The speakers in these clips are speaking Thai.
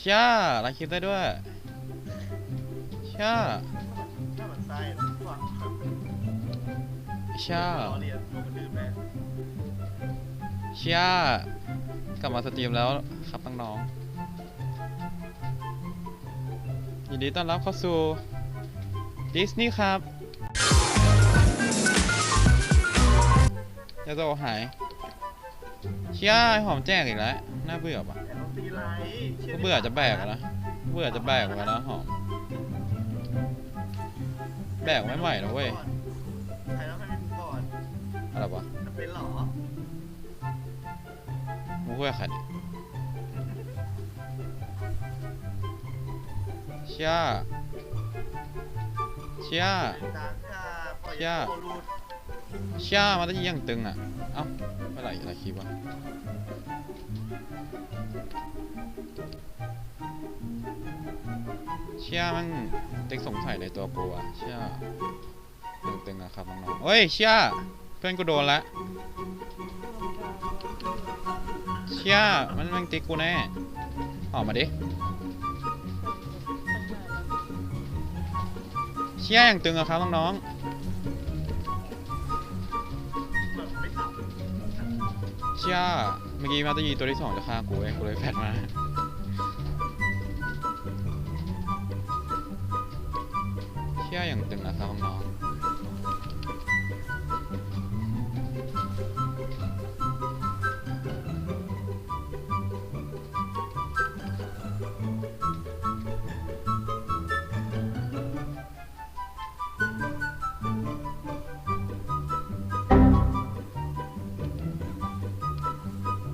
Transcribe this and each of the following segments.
เช่ารักคลิปได้ด้วยเช่าเช่าล้อเลียนตัวมันดื้อแม่ช่ากลับมาสตรีมแล้วครับน้องๆยินดีต้อนรับเข้าสู่ดิสนีย์ครับยาโตหายเช่าไอ้หอมแจ้งอีกแล้ว น่าเบื่อปะแต่เราตีไรชื่ก็ เบื่อจะแบกอะนะ เบื่อจะแบกแล้วนะหอม แบกไม่ไหวนะเว้ยใครแล้วใครเป็นก่อนอะไรวะมันเป็นเหรอมึงคุยกับใครดิเชี่ยเชี่ยจางกาปล่อยย่าโครูดเชี่ยมาตะยี่ยังตึงอะ เอ้าเมื่อไหร่อะไรคลิปวะ เชี่ยมันติ๊กสงสัยในตัวกูอะเชี่ยตึงอะครับน้องๆเฮ้ยเชี่ยเพื่อนกูโดนละเชี่ยมันมันติกูแน่ออกมาดิเชี่ยยังตึงอะครับน้องๆเชี่ยเมื่อกี้มาตยีตัวที่สองจะฆ่ากูเองกูเลยแฟดมา เชี่ยอย่างตึงนะครับน้อง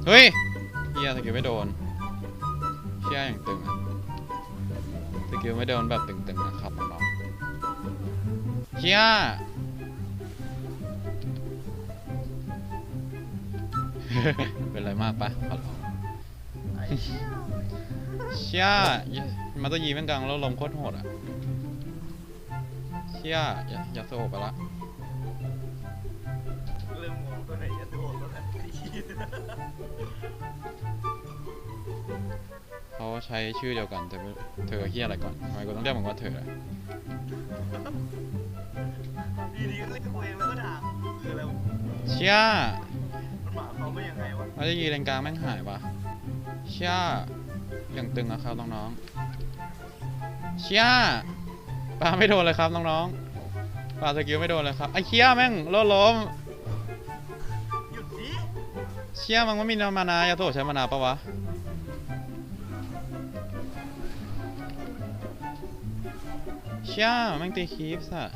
เฮ้ยเฮียสกิลไม่โดนเชี่ยอย่างตึงอะสกิลไม่โดนแบบตึงๆนะ เชี่ยเป็นไรมากปะขอร้องไอ้เหี้ยเชี่ยมาตัวยีแม่งกลางแล้วลมโคตรโหดอะเชี่ยอย่าอย่าโซไปละเริ่มงงตัวไหนจะโดนตัวไหนไอ้เหี้ยเขาใช้ชื่อเดียวกันแต่ไม่เธอเฮียอะไรก่อนทำไมกูต้องเรียกมึงว่าเธออะ ดีดีก็เล่นตัวเองแล้วก็ด่าคืออะไรวะเชี่ยมันหมาเขาไม่ยังไงวะมาตัวยีเลนกลางแม่งหายวะเชี่ยอย่างตึงอะครับน้องๆเชี่ยปาไม่โดนเลยครับน้องๆปาสกิลไม่โดนเลยครับไอ้เชี่ยแม่งโลดล้มหยุดดิเชี่ยมันไม่มีมานา ยาโตะใช้มานาปะวะเชี่ยแม่งตีคีฟส์อะ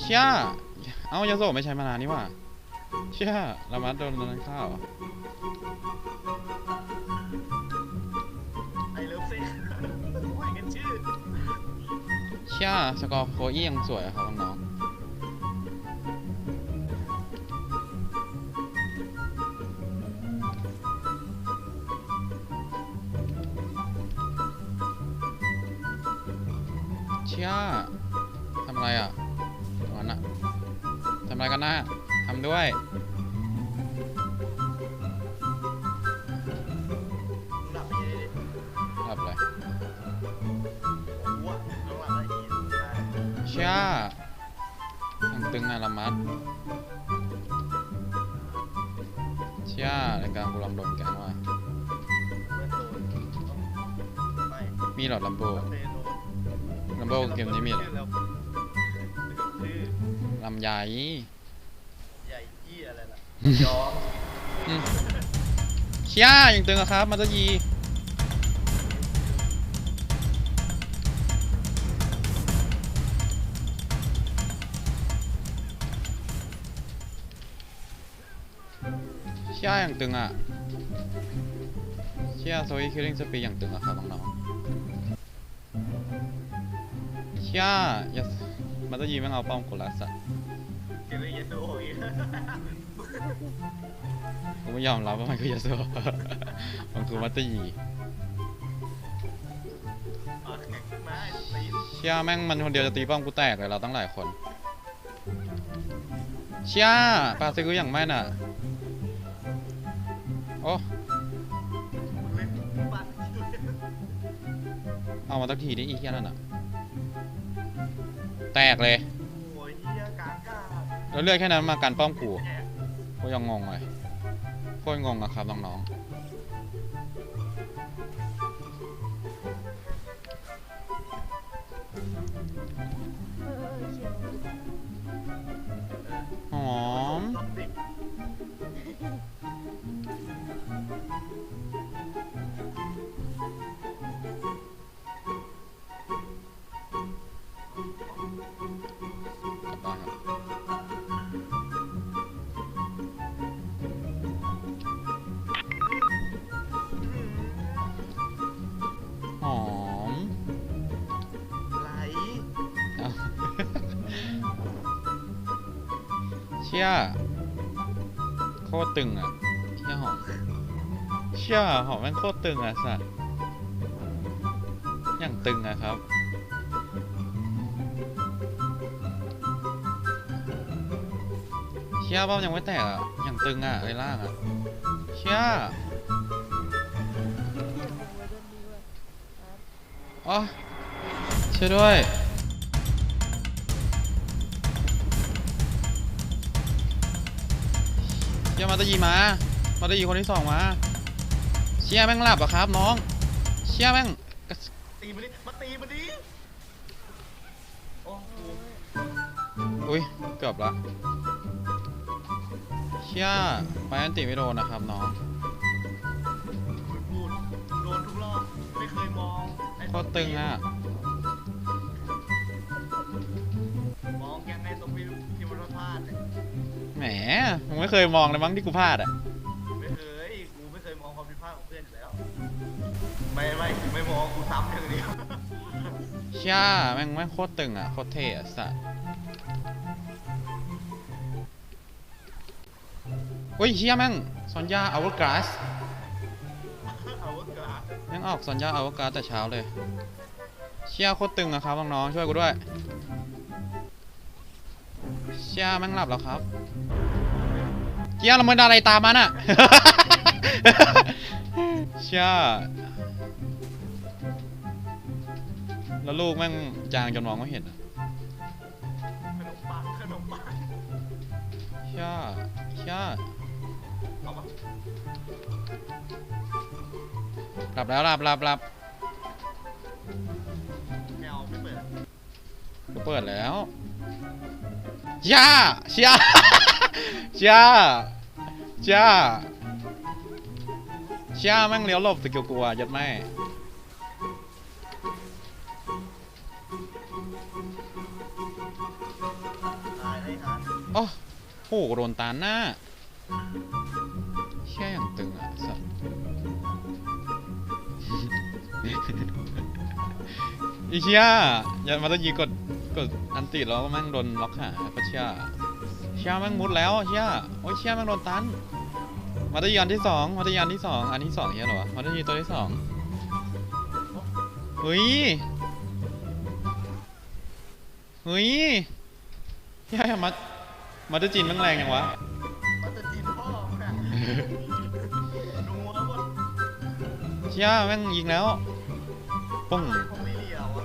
เชี่ยเอ้ายาโตะไม่ใช้มานานี่หว่าเชี่ยละมัดโดนนั้นข้าวเหรอไอเลิฟเซ็กพูดกันชื่อเชี่ยสกอร์โคอี้ยังสวยอะครับน้อง ละมัดเชี่ยในกลางกูลองโดนแกงว่ะเพื่อนโดนไปมีหลอดลัมโบเตโดนลัมโบเกมนี้มีเหรอชื่อชื่อลำไยใหญ่ยี่อะไรล่ะยอมอืมเชี่ยยังตึงอะครับมาตยี ชี่ยยังตึงอะเชี่ยโซอีคิลลิ่งสปีอย่างตึงอะครับน้องๆเชี่ยอย่ามาตยีแม่งเอาป้อมกดลัสอะเกเยันโดอีกผมไม่ยอมรับว่ามันคือยาโซมันคือมัตตยีเอาแข่งขึ้นมาไอ้ตีนเชี่ยแม่งมันคนเดียวจะตีป้อมกูแตกเลยเราตั้งหลายคนเชี่ยปาซิกุอย่างแม่นอะ โอ้เอามาตักทีดิอีกแค่นั้นอะ แตกเลยเฮียกลางกล้าแล้วเลือกแค่นั้นมาการป้อมกูแหมก็ยังงงเลยโคตรงงอะครับน้องๆ ชี่ยโคตรตึงอะเชี่ยหอมเชี่ยหอมแม่งโคตรตึงอะสัตว์อย่างตึงอะครับเชี่ยป้อมยังไม่แตกอะอย่างตึงอะในล่างอะเชี่ยอ๋อช่วยด้วย ชี่ยมาตะยีมา มาตะยีคนที่สองมา เชี่ยแม่งหลับอะครับน้อง เชี่ยแม่งกระสตีมันดิมาตีมันดิโอ้โหอุ้ยเกือบละเชี่ยไปอันติไม่โดนนะครับน้องพูดโดนทุกรอบไม่เคยมองไอ้โคตรตึงอะ มมึงไม่เคยมองเลยมั้งที่กูพลาดอะไม่เคยกูไม่เคยมองความผิดพลาดของเพื่อนอยู่แล้ว ไม่ไม่กูไม่มองกูซ้ำอย่างเดียวเชี่ยแม่งแม่งโคตรตึงอะโคตรเท่อะสัสอุ้ยเชี่ยแม่งซอนยาอเวอร์กราสเอาว่ากราฟแม่งออกซอนยาอเวอร์กราสแต่เช้าเลยเชี่ยโคตรตึงอะครับน้องๆช่วยกูด้วยเชี่ยแม่งหลับแล้วครับ เกี้ยเราไม่ได้อะไรตามมันอะเชี่ยแล้วลูกแม่งจางจนมองไม่เห็นอะขนมปังขนมปังเชี่ยเชี่ยเอามาหลับแล้วหลับหลับหลับไม่เอาไม่เปิดก็เปิดแล้วเชี่ยเชี่ย เชี่ยเชี่ยเชี่ยแม่งเลี้ยวหลบสกิลกลัวยัดแม่ตายเลยฮะโอ้โหโดนตาหน้าเชี่ยอย่างตึงอะสัสอีเชี่ยอย่ามาตะยีกดกดอันติแล้วแม่งโดนล็อกขาก็เชี่ย เชี่ยแม่งมุดแล้วเชี่ยโอ้ยเชี่ยแม่งโดนตันมาตะยีอันที่สองมาตะยีอันที่สองอันที่สองเฮียเหรอวะมาตะยีตัวที่สองเฮ้ยเฮ้ยเฮียมามาตะจีนแม่งแรงยังวะมันจะจีนพ่อมึงอะนัวหมดเชี่ยแม่งยิงแล้วปุ้งคงไม่เหลียวอะ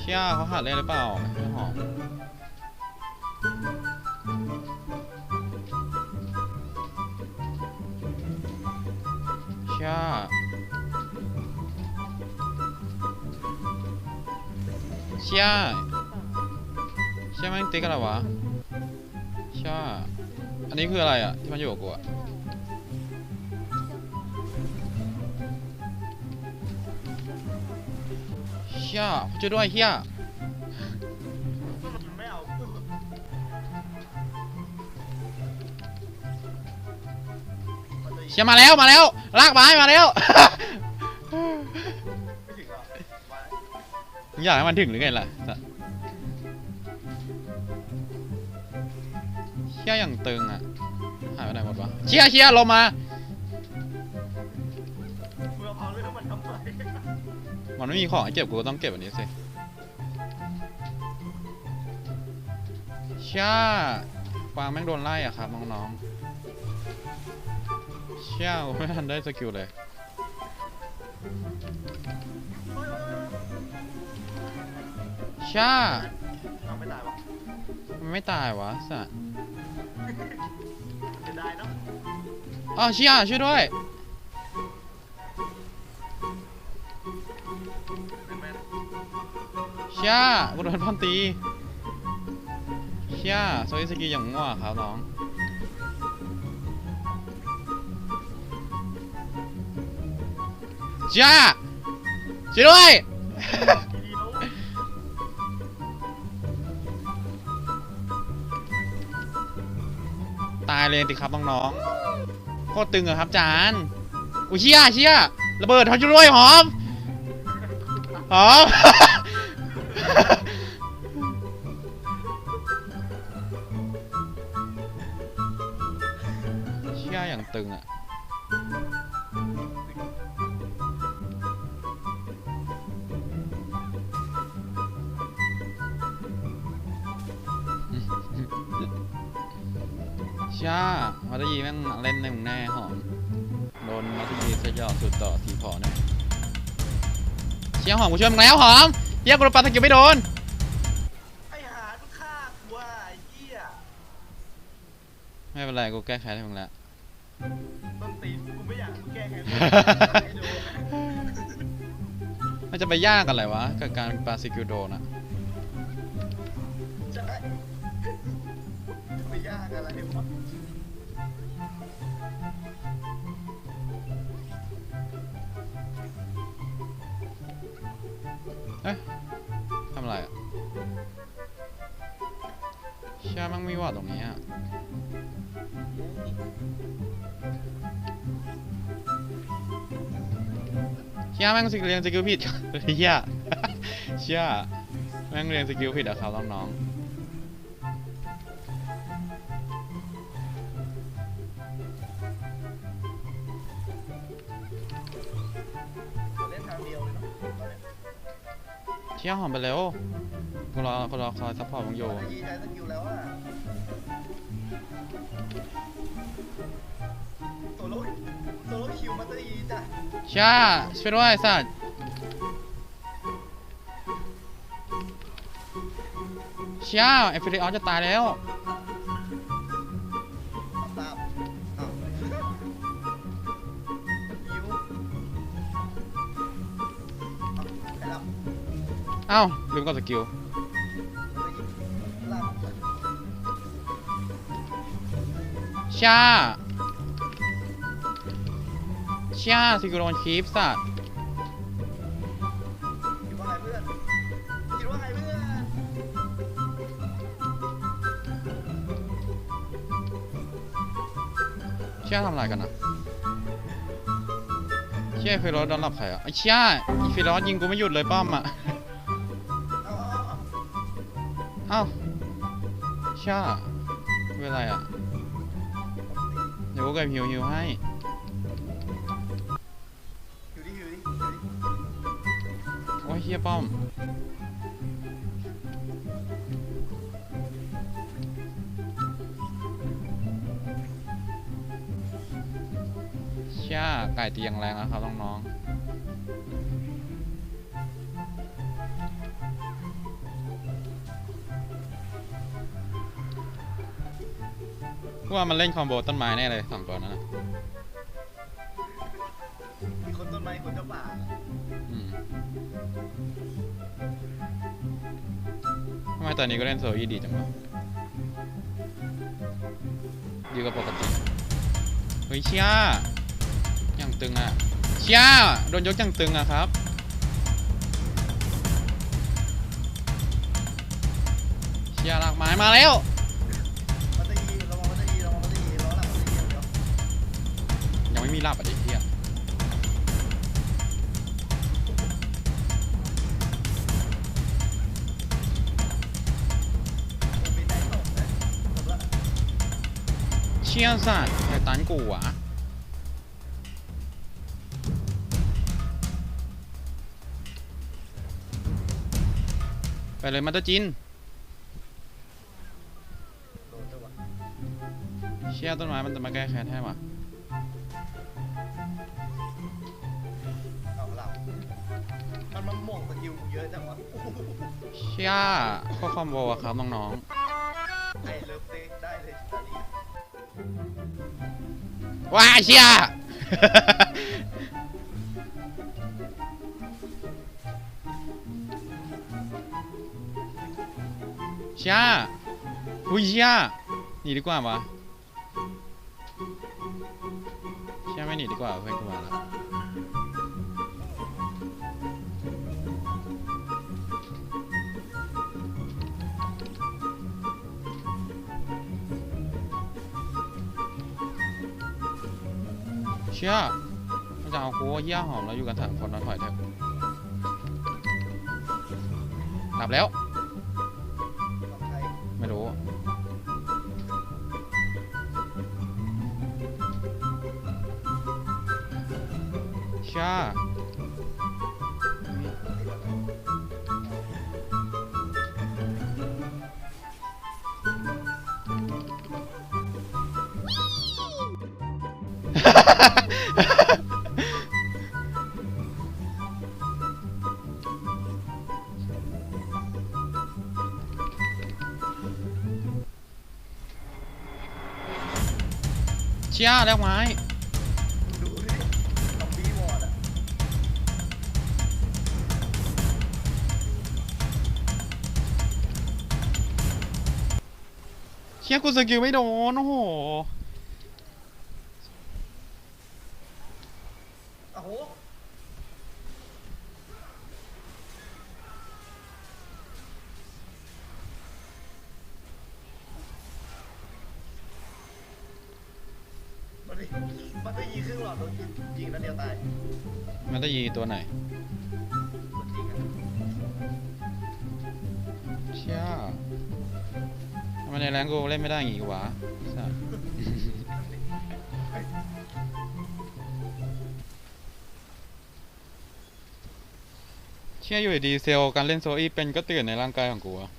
เชี่ยเขาหัดเล่นหรือเปล่า เชี่ยเชี่ยแม่งติ๊กอะไรวะเชี่ยอันนี้คืออะไรอะ ที่มันอยู่กับกูอะเชี่ยช่วยด้วยเฮียเอากูมันจะเชี่ยมาแล้วมาแล้วลากไม้มาแล้ว มึงอยากให้มันถึงหรือไงล่ะเชี่ยอย่างตึงอะ หายไปไหนหมดวะเชี่ยเชี่ยลงมาเมื่อเผาเรื่องมันทำไมมันไม่มีของให้เก็บกูก็ต้องเก็บอันนี้สิเชี่ยกวางแม่งโดนไล่อะครับน้องๆเชี่ยไม่ทันได้สกิลเลย ชี่ยเอาไม่ตายวะมันไม่ตายวะสัสจะได้เนาะอ้าวเชี่ยช่วยด้วยแม่นเชี่ยกูโดนพันตีเชี่ยโซอิสกิอย่างง่วครับน้องเชี่ยช่วยด้วย เลยสิครับน้องๆโคตรตึงอะครับจานอุ้ยเชี่ยเชี่ยระเบิดทอช่วยด้วยหอมหอมเชี่ยอย่างตึงอะ ชี่ยมาตยีแม่งเล่นในมึงแน่หอมโดนมาตยีสยอดสุดต่อสีพอแน่เชี่ยหอมกูช่วยมึงแล้วหอมเฮียกูโดนปาตะเกียบไม่โดนไอ้หาทุกฆ่ากูว่ะไอ้เหี้ยไม่เป็นไรกูแก้แค้นให้มึงแล้วต้นตีนกูไม่อยากให้มึงแก้แค้นให้ดูมันจะไปยากอะไรวะกับการปาซิกิลโดนอะใช่ไม่ยากอะไรวะ เชื่อมั่งมีวอร์ตรงนี้อะเชื่อแม่งสกิลเรียนสกิลผิดเฮียเชื่อแม่งเรียนสกิลผิดอะครับน้องเล่นทางเดียวเลยเนาะเนี้ยๆเชื่อหอมไปเร็วกูรอกูรอคอยซัพพอร์ตมึงอยู่ คิวมาตีจ้ะเชื่อช่วยด้วยสัตว์เชื่อเอฟเฟิลิออนจะตายแล้วตามอ้าวยิวไปแล้วเอ้าลืมกดสกิลหลับชา ชาสกิลโดนคีฟสัตว์คิดว่าไงเพื่อนคิดว่าไงเพื่อนชาทำอะไรกันนะเชี่ยฟิโรสโดนหลับใครอะไอ้เชี่ยอีฟิโรสยิงกูไม่หยุดเลยป้อมอะเอาเอาเอาเอ้าชาเป็นไรอะเดี๋ยวกูเก็บฮิวฮิวให้ ฮียป้อมช่าไก่เตียงแรงนะครับน้องๆว่ามันเล่นคอมโบต้นไม้แน่เลยสองตัวนั้นนะ ตอนนี้ก็เล่นโซอีดีจังวะดีกว่าปกติ เฮ้ยเชียยังตึงอะ เชียโดนยกยังตึงอะครับเชียหลักไม้มาแล้วมัตตยีระวังมัตตยีระวังมัตตยีล้อหลังมัตตยีเดี๋ยวยังไม่มีลาบอะเด็กเฮีย ชี่ยสัตว์ไอ้ตันกูอะไปเลยมาตจิน เชี่ยต้นไม้มันจะมาแก้แค้นให้มะเหลับมันมันหม่งสกิลเยอะจังวะ เชี่ยข้อความโวอะครับน้องๆ ว้าเชี่ยเชี่ยอุ้ยเชี่ยหนีดีกว่าปะเชี่ยไม่หนีดีกว่าเพื่อนกู ชี่ยมันจะเอากูเยี่ยหอมแล้วอยู่กันสามคนเราถอยเถอะหลับแล้ว ไม่รู้เชี่ย ชี่ยแล้วไม้ดูดิซอมบี้วอร์ดอะเชี่ยกูสกิลไม่โดนโอ้โหโอ้โห มันได้มันได้ยิงครึ่งหลอดโดนยิงนัดเดียวตายมันจะยีตัวไหนมันจริงอะเชี่ยทำไมในแรงกูเล่นไม่ได้อย่างงี้วะสัสเชี่ยอยู่ดีๆเซลล์การเล่นโซอี้เป็นก็ตื่นในร่างกายของกูอะ